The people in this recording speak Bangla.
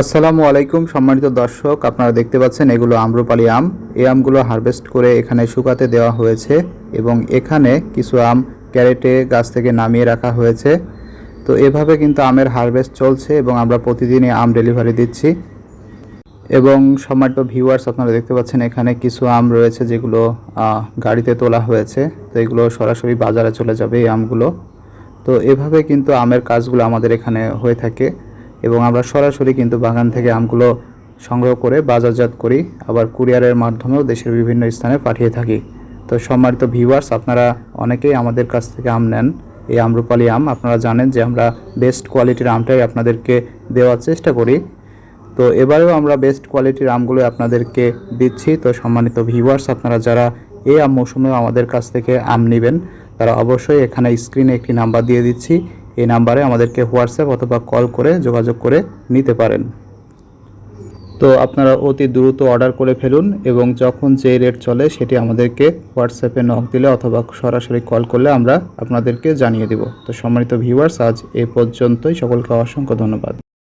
আসসালামু আলাইকুম, সম্মানিত দর্শক, আপনারা দেখতে পাচ্ছেন এগুলো আম্রপালি আম। এই আমগুলো হারভেস্ট করে এখানে শুকাতে দেওয়া হয়েছে এবং এখানে কিছু আম ক্যারেটে, গাছ থেকে নামিয়ে রাখা হয়েছে। তো এভাবে কিন্তু আমের হারভেস্ট চলছে এবং আমরা প্রতিদিনই আম ডেলিভারি দিচ্ছি। এবং সম্মানিত ভিউয়ার্স, আপনারা দেখতে পাচ্ছেন এখানে কিছু আম রয়েছে যেগুলো গাড়িতে তোলা হয়েছে। তো এগুলো সরাসরি বাজারে চলে যাবে এই আমগুলো। তো এভাবে কিন্তু আমের কাজগুলো আমাদের এখানে হয়ে থাকে। এবং আমরা সরাসরি কিন্তু বাগান থেকে আমগুলো সংগ্রহ করে বাজারজাত করি, আবার কুরিয়ারের মাধ্যমেও দেশের বিভিন্ন স্থানে পাঠিয়ে থাকি। তো সম্মানিত ভিউয়ার্স আপনারা অনেকেই আমাদের কাছ থেকে আম নেন, এই আম্রপালি আম। আপনারা জানেন যে আমরা বেস্ট কোয়ালিটির আমটাই আপনাদেরকে দেওয়ার চেষ্টা করি। তো এবারেও আমরা বেস্ট কোয়ালিটির আমগুলো আপনাদেরকে দিচ্ছি। তো সম্মানিত ভিউয়ার্স আপনারা যারা এই আম মৌসুমেও আমাদের কাছ থেকে আম নেবেন, তারা অবশ্যই এখানে স্ক্রিনে একটি নাম্বার দিয়ে দিচ্ছি। এই নাম্বারে আমাদেরকে হোয়াটসঅ্যাপ অথবা কল করে যোগাযোগ করে নিতে পারেন। তো আপনারা অতি দ্রুত অর্ডার করে ফেলুন এবং যখন যে রেট চলে সেটি আমাদেরকে হোয়াটসঅ্যাপে নক দিলে অথবা সরাসরি কল করলে আমরা আপনাদেরকে জানিয়ে দেব। তো সম্মানিত ভিউয়ার্স, আজ এ পর্যন্তই। সকলকে অসংখ্য ধন্যবাদ।